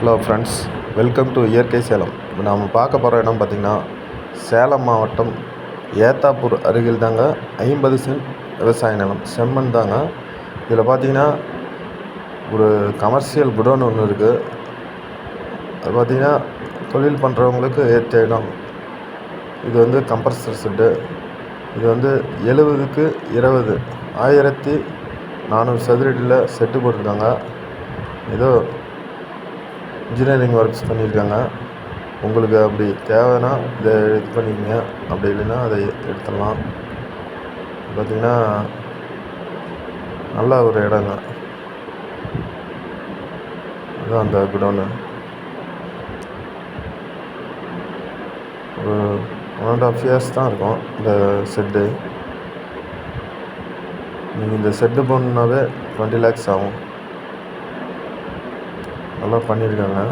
Hello friends welcome to இயற்கை சேலம். இப்போ நாம் பார்க்க போகிற இடம் பார்த்திங்கன்னா சேலம் மாவட்டம் ஏத்தாப்பூர் அருகில் தாங்க ஐம்பது சென்ட் விவசாய நிலம் செம்மண் தாங்க. இதில் பார்த்தீங்கன்னா ஒரு கமர்ஷியல் குடோன் ஒன்று இருக்குது அது பார்த்திங்கன்னா தொழில் பண்ணுறவங்களுக்கு ஏற்ற இடம். இது வந்து கம்ப்ரஸர் செட்டு இது வந்து எழுபதுக்கு இருபது. ஆயிரத்தி நானூறு சதுரடியில் செட்டு போட்டிருக்காங்க. ஏதோ இன்ஜினியரிங் ஒர்க்ஸ் பண்ணியிருக்காங்க. உங்களுக்கு அப்படி தேவைன்னா இதை இது பண்ணிக்கங்க. அப்படி இல்லைன்னா அதை எடுத்துடலாம். பார்த்திங்கன்னா நல்ல ஒரு இடங்க. அதுதான் அந்த குடோனு. ஒரு ஒன் அண்ட் ஆஃப் இயர்ஸ் தான் இருக்கும் இந்த செட்டு நீங்கள் இந்த செட்டு போடணுன்னாவே டுவெண்ட்டி லேக்ஸ் ஆகும். நல்லா பண்ணியிருக்காங்க.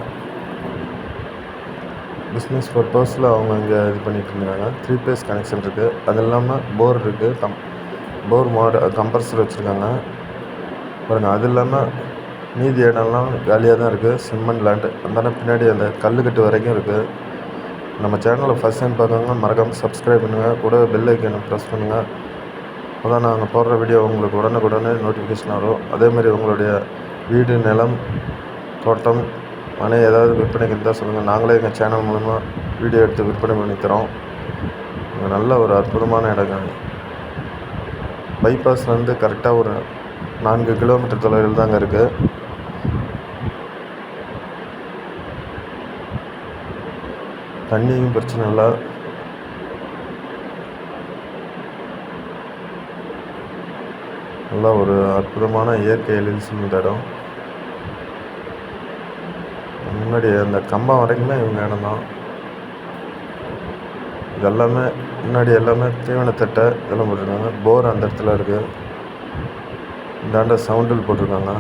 பிஸ்னஸ் பர்பஸில் அவங்க இங்கே இது பண்ணிட்டு த்ரீ பேஸ் கனெக்ஷன் இருக்குது அது இல்லாமல் போர் இருக்குது கம் போர் மாடு கம்ப்ரஸர் வச்சுருக்காங்க. பாருங்கள் அது இல்லாமல் மீதி இடம்லாம் காலியாக தான் இருக்குது செம்மண் லேண்டு அந்த பின்னாடி அந்த கல்லுக்கட்டு வரைக்கும் இருக்குது நம்ம சேனலை ஃபஸ்ட் டைம் பார்க்கறவங்க மறக்காமல் சப்ஸ்கிரைப் பண்ணுங்கள் கூட பெல் ஐக்கனை ப்ரெஸ் பண்ணுங்கள் அதான் நாங்கள் போடுற வீடியோ உங்களுக்கு உடனுக்குடனே நோட்டிஃபிகேஷன் வரும். அதேமாதிரி உங்களுடைய வீடு நிலம் தோட்டம் மனை ஏதாவது விற்பனைக்கு இருந்தால் சொல்லுங்கள் நாங்களே எங்கள் சேனல் மூலமாக வீடியோ எடுத்து விற்பனை பண்ணி தரோம். இங்கே நல்ல ஒரு அற்புதமான இடங்க பைபாஸ்லேருந்து கரெக்டாக ஒரு நான்கு கிலோமீட்டர் தொலைவில் தாங்க இருக்குது தண்ணியும் பிரச்சனை இல்லை. நல்லா ஒரு அற்புதமான இயற்கை எழுதி இந்த இடம். முன்னாடி அந்த கம்பம் வரைக்குமே இவங்க இடம் தான். இதெல்லாமே முன்னாடி எல்லாமே தீவனத்தட்டை இதெல்லாம் போட்டிருக்காங்க. போர் அந்த இடத்துல இருக்குது இந்தாண்ட சவுண்டில் போட்டிருக்காங்க.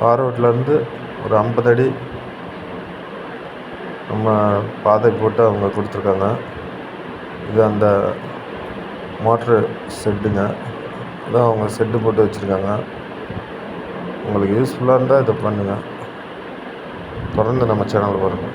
தார் ஒரு ஐம்பது அடி நம்ம பாதை போட்டு அவங்க கொடுத்துருக்காங்க. இது அந்த மோட்ரு செட்டுங்க. இதான் அவங்க செட்டு போட்டு வச்சுருக்காங்க. உங்களுக்கு யூஸ்ஃபுல்லாக இருந்தால் இதை பண்ணுங்கள் தொடர்ந்து நம்ம சேனல் பாருங்கள்